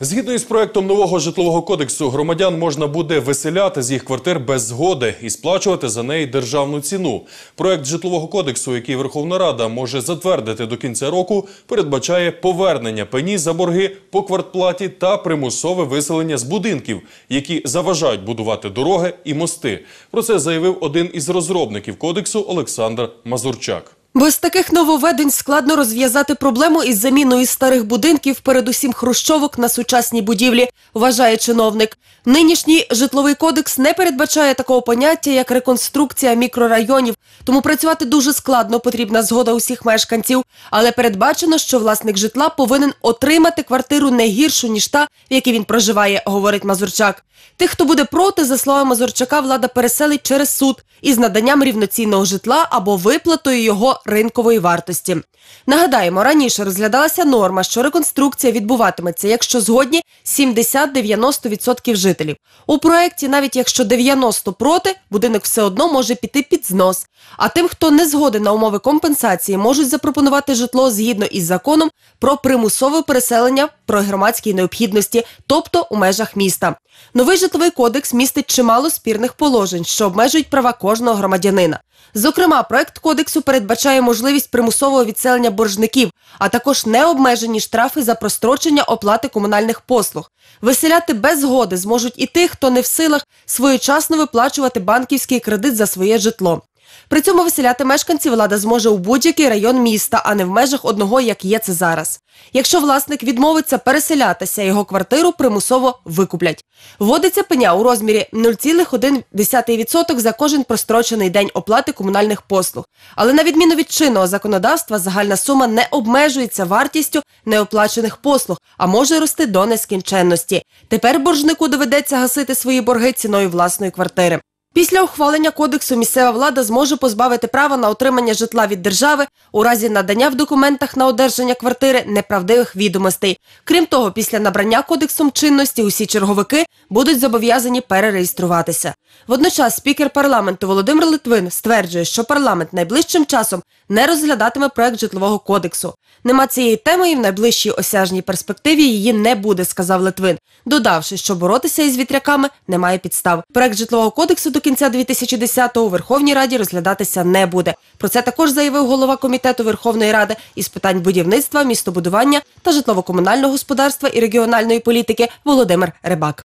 Згідно із проектом нового житлового кодексу, громадян можна буде виселяти з їх квартир без згоди і сплачувати за неї державну ціну. Проект житлового кодексу, який Верховна Рада може затвердити до кінця року, передбачає повернення пені за борги по квартплаті та примусове виселення з будинків, які заважають будувати дороги і мости. Про це заявив один із розробників кодексу Олександр Мазурчак. Без таких нововведень складно розв'язати проблему із заміною старих будинків, передусім хрущовок на сучасні будівлі, вважає чиновник. Нинішній житловий кодекс не передбачає такого поняття, як реконструкція мікрорайонів, тому працювати дуже складно, потрібна згода усіх мешканців. Але передбачено, що власник житла повинен отримати квартиру не гіршу, ніж та, в якій він проживає, говорить Мазурчак. Тих, хто буде проти, за словами Мазурчака, влада переселить через суд із наданням рівноцінного житла або виплатою його ринкової вартості. Нагадаємо, раніше розглядалася норма, що реконструкція відбуватиметься, якщо згодні 70-90% жителів. У проєкті, навіть якщо 90 проти, будинок все одно може піти під знос. А тим, хто не згоден на умови компенсації, можуть запропонувати житло згідно із законом про примусове переселення про громадській необхідності, тобто у межах міста. Новий житловий кодекс містить чимало спірних положень, що обмежують права кожного громадянина. Зокрема, проект кодексу передбачає можливість примусового відселення боржників, а також необмежені штрафи за прострочення оплати комунальних послуг. Виселяти без згоди зможуть і тих, хто не в силах своєчасно виплачувати банківський кредит за своє житло. При цьому виселяти мешканців влада зможе у будь-який район міста, а не в межах одного, як є це зараз. Якщо власник відмовиться переселятися, його квартиру примусово викуплять. Вводиться пеня у розмірі 0,1% за кожен прострочений день оплати комунальних послуг. Але на відміну від чинного законодавства, загальна сума не обмежується вартістю неоплачених послуг, а може рости до нескінченності. Тепер боржнику доведеться гасити свої борги ціною власної квартири. Після ухвалення кодексу місцева влада зможе позбавити права на отримання житла від держави у разі надання в документах на одержання квартири неправдивих відомостей. Крім того, після набрання кодексом чинності усі черговики будуть зобов'язані перереєструватися. Водночас спікер парламенту Володимир Литвин стверджує, що парламент найближчим часом не розглядатиме проект житлового кодексу. Нема цієї теми і в найближчій осяжній перспективі її не буде, сказав Литвин, додавши, що боротися із вітряками немає підстав. Проект житлового кодексу до кінця 2010-го у Верховній Раді розглядатися не буде. Про це також заявив голова комітету Верховної Ради із питань будівництва, містобудування та житлово-комунального господарства і регіональної політики Володимир Рибак.